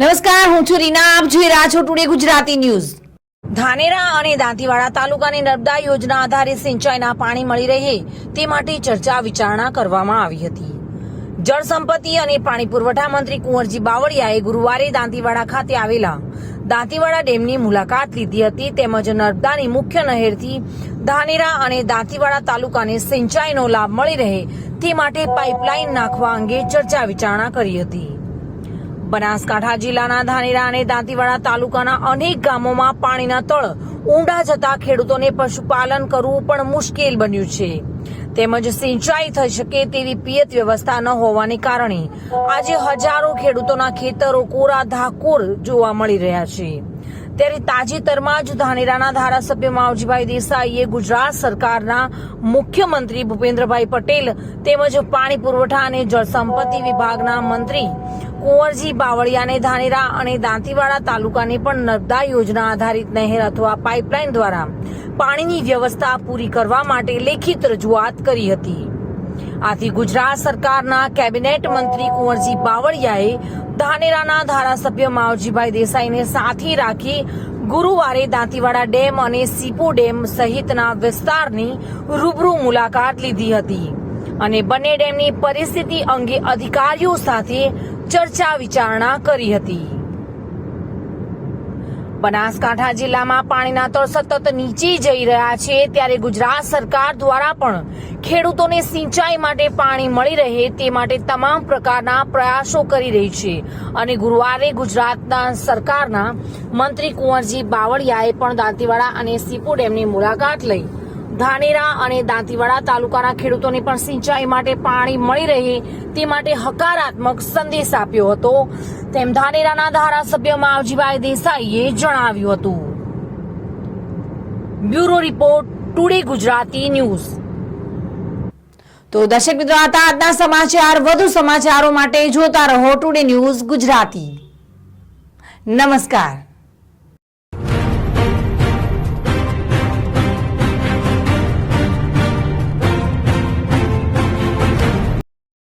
નમસ્કાર, હું છું રીના, આપ જોઈ રહ્યા છો ટુડે ગુજરાતી ન્યૂઝ. ધાનેરા અને દાંતીવાડા તાલુકાની નર્મદા યોજના આધારે સિંચાઈના પાણી મળી રહે તે માટે ચર્ચા વિચારણા કરવામાં આવી હતી. જળ સંપત્તિ અને પાણી પુરવઠા મંત્રી કુંવરજી બાવળિયાએ ગુરુવારે દાંતીવાડા ખાતે આવેલા દાંતીવાડા ડેમની મુલાકાત લીધી હતી તેમજ નર્મદાની મુખ્ય નહેરથી ધાનેરા અને દાંતીવાડા તાલુકાને સિંચાઈનો લાભ મળી રહે તે માટે પાઇપલાઇન નાખવા અંગે ચર્ચા વિચારણા કરી હતી. બનાસકાંઠા જિલ્લાના ધાનેરા અને દાંતીવાડા તાલુકાના અનેક ગામોમાં પાણીના તળ ઊંડા જતા ખેડૂતોને પશુપાલન કરવું પણ મુશ્કેલ બન્યું છે. તેમજ સિંચાઈ થઈ શકે તેવી પિયત વ્યવસ્થા ન હોવાને કારણે આજે હજારો ખેડૂતોના ખેતરો કોરા ધાકોર જોવા મળી રહ્યા છે. ત્યારે તાજેતરમાં જ ધાનેરાના ધારાસભ્ય માવજીભાઈ દેસાઈએ ગુજરાત સરકારના મુખ્યમંત્રી ભૂપેન્દ્રભાઈ પટેલ તેમજ પાણી પુરવઠા અને જળસંપત્તિ વિભાગના મંત્રી કુંવરજી બાવળિયાને ધાનેરા અને દાંતીવાડા તાલુકાને પણ નર્મદા યોજના આધારિત નહેર અથવા પાઇપલાઇન દ્વારા પાણીની વ્યવસ્થા પૂરી કરવા માટે લેખિત રજૂઆત કરી હતી. આથી ગુજરાત સરકારના કેબિનેટ મંત્રી કુંવરજી બાવળિયાએ ધાનેરાના ધારાસભ્ય માવજીભાઈ દેસાઈને સાથે રાખી ગુરુવારે દાંતીવાડા ડેમ અને સીપુ ડેમ સહિતના વિસ્તારની રૂબરૂ મુલાકાત લીધી હતી. અને બંને ડેમની પરિસ્થિતિ અંગે અધિકારીઓ સાથે ચર્ચા વિચારણા કરી હતી. બનાસકાંઠા જિલ્લામાં પાણીના તળ સતત નીચે જઈ રહ્યા છે, ત્યારે ગુજરાત સરકાર દ્વારા પણ ખેડૂતોને સિંચાઈ માટે પાણી મળી રહે તે માટે તમામ પ્રકારના પ્રયાસો કરી રહી છે. અને ગુરુવારે ગુજરાતના સરકારના મંત્રી કુંવરજી બાવળિયાએ પણ દાંતીવાડા અને સીપો ડેમની મુલાકાત લઈ ધાનેરા અને દાંતીવાડા તાલુકાના ખેડૂતોને પણ સિંચાઈ માટે પાણી મળી રહે તે માટે હકારાત્મક સંદેશ આપ્યો હતો. તેમ ધાનેરાના ધારાસભ્ય માવજીભાઈ દેસાઈએ જણાવ્યું હતું. Bureau report today Gujarati news. તો દર્શક મિત્રો હતા આજના સમાચાર. વધુ સમાચારો માટે જોતા રહો ટુડે ન્યૂઝ ગુજરાતી. નમસ્કાર.